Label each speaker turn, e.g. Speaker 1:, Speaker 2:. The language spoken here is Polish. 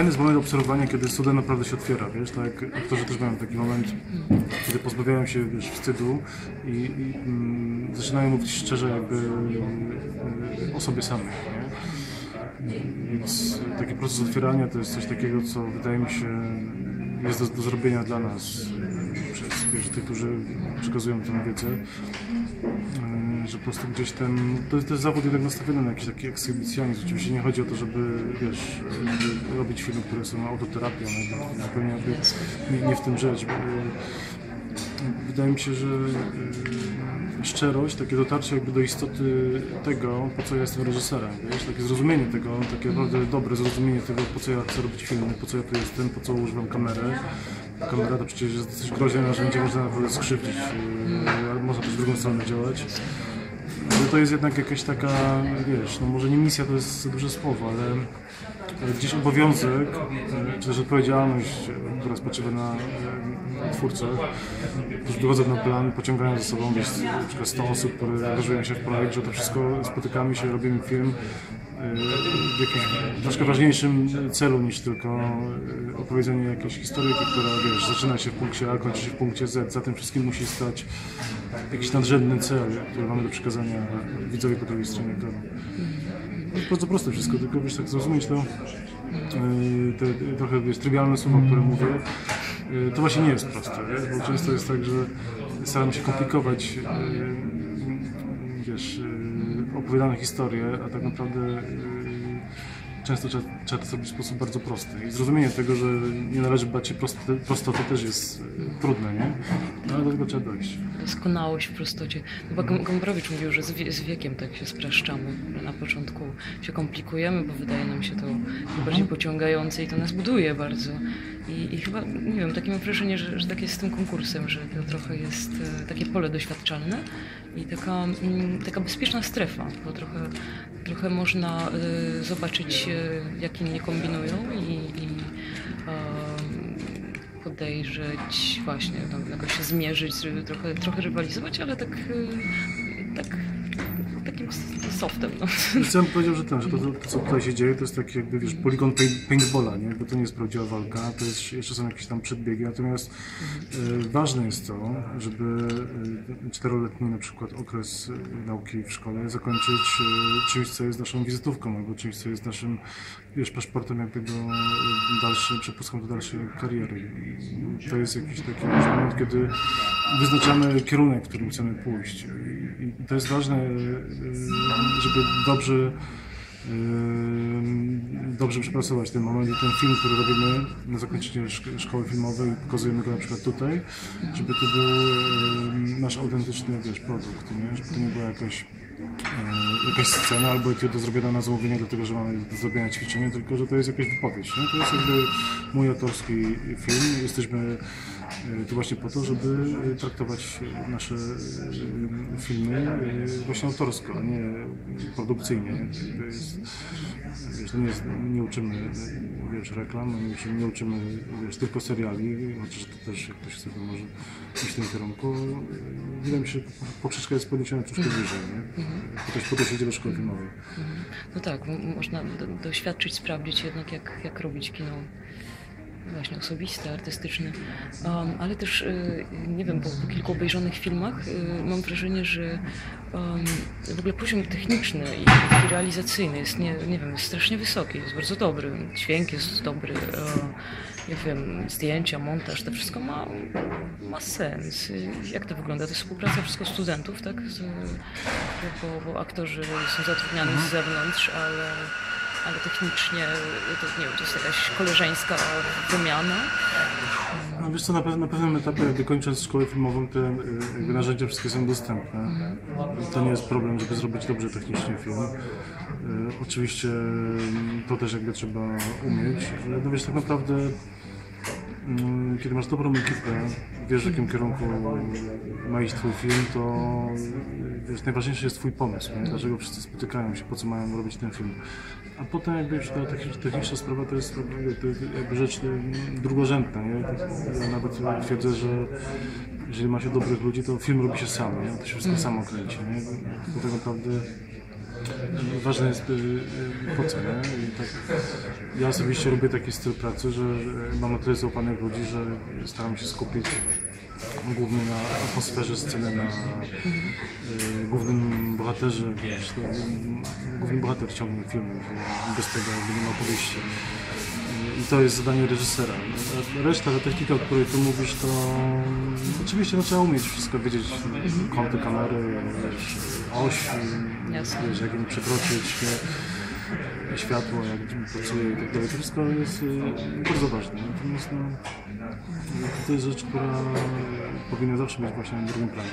Speaker 1: fajny jest moment obserwowania, kiedy studia naprawdę się otwiera, wiesz, tak aktorzy też mają taki moment, kiedy pozbawiają się wiesz, wstydu i, i mm, zaczynają mówić szczerze jakby y, o sobie samych, nie? Więc taki proces otwierania to jest coś takiego, co wydaje mi się jest do, do zrobienia dla nas przez wiesz, tych, którzy przekazują tę wiedzę. Y, Że po prostu gdzieś ten. To jest, jest zawód jednak nastawiony na jakiś taki ekshibicjonizm. Oczywiście nie chodzi o to, żeby wiesz, robić filmy, które są autoterapią, zupełnie nie, nie w tym rzecz. bo, Wydaje mi się, że y, szczerość, takie dotarcie jakby do istoty tego, po co ja jestem reżyserem, wiesz, takie zrozumienie tego, takie naprawdę dobre zrozumienie tego, po co ja chcę robić filmy, po co ja tu jestem, po co używam kamery. Kamera to przecież jest dosyć groźne narzędzie, można naprawdę skrzywdzić, ale można też drugą stronę działać. Ale to jest jednak jakaś taka, wiesz, no może nie misja to jest duże słowo, ale gdzieś obowiązek, czy też odpowiedzialność, e, która spoczywa na twórcach, którzy wychodzą na plan, pociągają ze sobą wiesz, na przykład 100 osób, które angażują się w projekt, że to wszystko spotykamy się, robimy film w jakimś troszkę ważniejszym celu niż tylko e, opowiedzenie jakiejś historyjki, która wiesz, zaczyna się w punkcie A, kończy się w punkcie Z. Za tym wszystkim musi stać jakiś nadrzędny cel, który mamy do przekazania widzowi po drugiej stronie ekranu. Jest bardzo proste wszystko, tylko wiesz, tak zrozumieć to, te, te trochę wiesz, trywialne słowa, które mówię, yy, to właśnie nie jest proste, bo często jest tak, że staram się komplikować yy, wiesz, opowiadane historie, a tak naprawdę yy, często to zrobić w sposób bardzo prosty. I zrozumienie tego, że nie należy bać się prostoty, prostoty też jest yy, trudne, nie? No, ale do tego trzeba dojść.
Speaker 2: Doskonałość w prostocie. Chyba Gom- Gombrowicz mówił, że z, wie- z wiekiem tak się spraszczamy. że Na początku się komplikujemy, bo wydaje nam się to bardziej pociągające i to nas buduje bardzo. I, i chyba, nie wiem, takie mam wrażenie, że, że tak jest z tym konkursem, że to trochę jest e, takie pole doświadczalne i taka, mm, taka bezpieczna strefa, bo trochę, trochę można e, zobaczyć, e, jak inni kombinują i, i podejrzeć, właśnie, tam jakoś się zmierzyć, trochę, trochę rywalizować, ale tak, tak softem. No.
Speaker 1: Bym powiedział, że ten, że to, to, co tutaj się dzieje, to jest taki jakby, wiesz, poligon paint, paintballa, nie? Bo to nie jest prawdziwa walka, to jest, jeszcze są jakieś tam przedbiegi, natomiast e, ważne jest to, żeby e, czteroletni na przykład okres e, nauki w szkole zakończyć e, czymś, co jest naszą wizytówką, albo czymś, co jest naszym, wiesz, paszportem jakby do dalszej, przepustką do dalszej kariery. To jest jakiś taki moment, kiedy wyznaczamy kierunek, w którym chcemy pójść. I, i to jest ważne, żeby dobrze dobrze przepracować ten moment i ten film, który robimy na zakończenie szk- szkoły filmowej, pokazujemy go na przykład tutaj, żeby to był nasz autentyczny wiesz, produkt, nie? żeby to nie była jakaś, yy, jakaś scena albo etuda zrobiona na zamówienie, dlatego że mamy do zrobienia ćwiczenie, tylko że to jest jakaś wypowiedź. Nie? To jest jakby mój autorski film. Jesteśmy yy, tu właśnie po to, żeby yy, traktować nasze yy, filmy właśnie autorsko, a nie produkcyjnie. To jest, wiesz, to nie, jest, nie uczymy wiesz, reklam, nie uczymy, nie uczymy wiesz, tylko seriali, chociaż to też jak ktoś chce, to może iść w tym kierunku. Wydaje mi się, że poprzeczka jest podniesiona troszkę wyżej, nie? Po to, po to się idzie do szkoły filmowej.
Speaker 2: No tak, można do, doświadczyć, sprawdzić jednak jak, jak robić kino właśnie osobiste, artystyczne, um, ale też, y, nie wiem, po, po kilku obejrzanych filmach y, mam wrażenie, że um, w ogóle poziom techniczny i taki realizacyjny jest, nie, nie wiem, jest strasznie wysoki, jest bardzo dobry, dźwięk jest dobry, nie wiem, zdjęcia, montaż, to wszystko ma, ma sens. Jak to wygląda? To jest współpraca wszystko studentów, tak? Z, bo, bo aktorzy są zatrudniani z zewnątrz, ale, ale technicznie to, nie wiem, to jest jakaś koleżeńska wymiana.
Speaker 1: No wiesz co, na, na pewnym etapie, gdy kończąc szkołę filmową, te jakby narzędzia wszystkie są dostępne. To nie jest problem, żeby zrobić dobrze technicznie film. Y, Oczywiście y, to też jakby trzeba umieć, ale no wiesz, tak naprawdę mm, kiedy masz dobrą ekipę, wiesz w jakim kierunku ma iść twój film, to wiesz, najważniejszy jest twój pomysł, nie? dlaczego wszyscy spotykają się, po co mają robić ten film. A potem jakby już ta techni- techniczna sprawa to jest jakby, to jest jakby rzecz y, drugorzędna. Nie? Ja nawet twierdzę, że jeżeli ma się dobrych ludzi, to film robi się sam, nie? to się wszystko samo kręci. Nie? To tak naprawdę ważne jest y, po co, nie? I tak, ja osobiście lubię taki styl pracy, że mam na tyle zaufanych ludzi, że staram się skupić głównie na atmosferze sceny, na y, głównym bohaterze, wiesz, to, y, główny bohater ciągnie film, bez tego jakby nie ma podejścia. I to jest zadanie reżysera. Reszta, ta technika, o której ty mówisz, to oczywiście no, trzeba umieć wszystko wiedzieć, kąty kamery, wiesz, oś, wiesz, jak ją przekroczyć, nie, światło, jak pracuje i tak dalej. To wszystko jest y, bardzo ważne. Natomiast no, to jest rzecz, która powinna zawsze być właśnie na drugim planie.